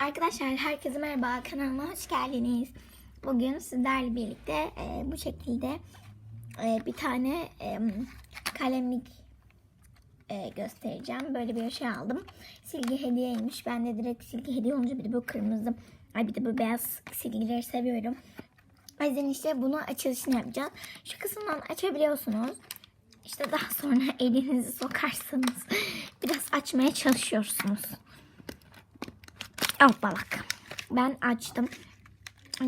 Arkadaşlar herkese merhaba kanalıma hoş geldiniz. Bugün sizlerle birlikte e, bu şekilde e, bir tane e, kalemlik e, göstereceğim. Böyle bir şey aldım. Silgi hediyeymiş. Ben de direkt silgi hediye olunca bir de bu kırmızı ay bir de bu beyaz silgileri seviyorum. O yüzden işte bunu açılışını yapacağız. Şu kısımdan açabiliyorsunuz. İşte daha sonra elinizi sokarsanız biraz açmaya çalışıyorsunuz. Al balak. Ben açtım.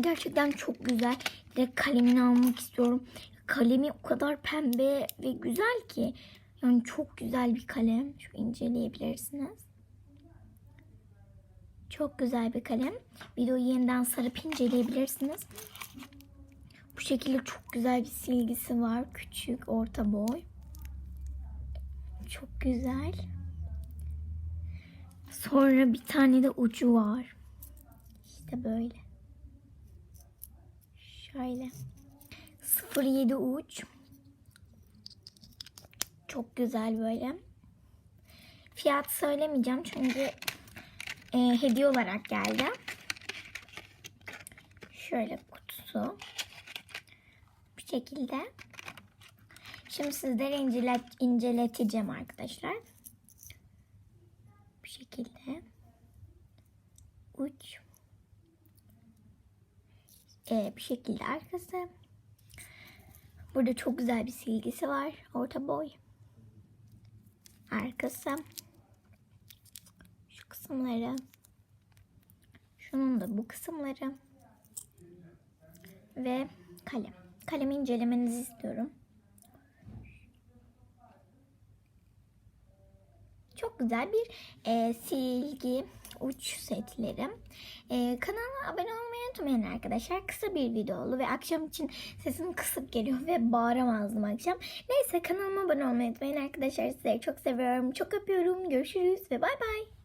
Gerçekten çok güzel. Direkt kalemini almak istiyorum. Kalemi o kadar pembe ve güzel ki. Yani çok güzel bir kalem. Şu inceleyebilirsiniz. Çok güzel bir kalem. Videoyu yeniden sarıp inceleyebilirsiniz. Bu şekilde çok güzel bir silgisi var. Küçük, orta boy. Çok güzel. Sonra bir tane de ucu var. İşte böyle. Şöyle. 07 uç. Çok güzel böyle. Fiyat söylemeyeceğim çünkü e, hediye olarak geldi. Şöyle kutusu. Bu şekilde. Şimdi sizlere incelet, inceleteceğim arkadaşlar. Şekilde. Uç. Ee, bir şekilde arkası. Burada çok güzel bir silgisi var. Orta boy. Arkası. Şu kısımları. Şunun da bu kısımları. Ve kalem. Kalemi incelemenizi istiyorum. Çok güzel bir e, silgi uç setleri. E, kanalıma abone olmayı unutmayın arkadaşlar. Kısa bir video oldu ve akşam için sesim kısık geliyor ve bağıramazdım akşam. Neyse kanalıma abone olmayı unutmayın arkadaşlar. Sizleri çok seviyorum. Çok öpüyorum. Görüşürüz ve bay bay.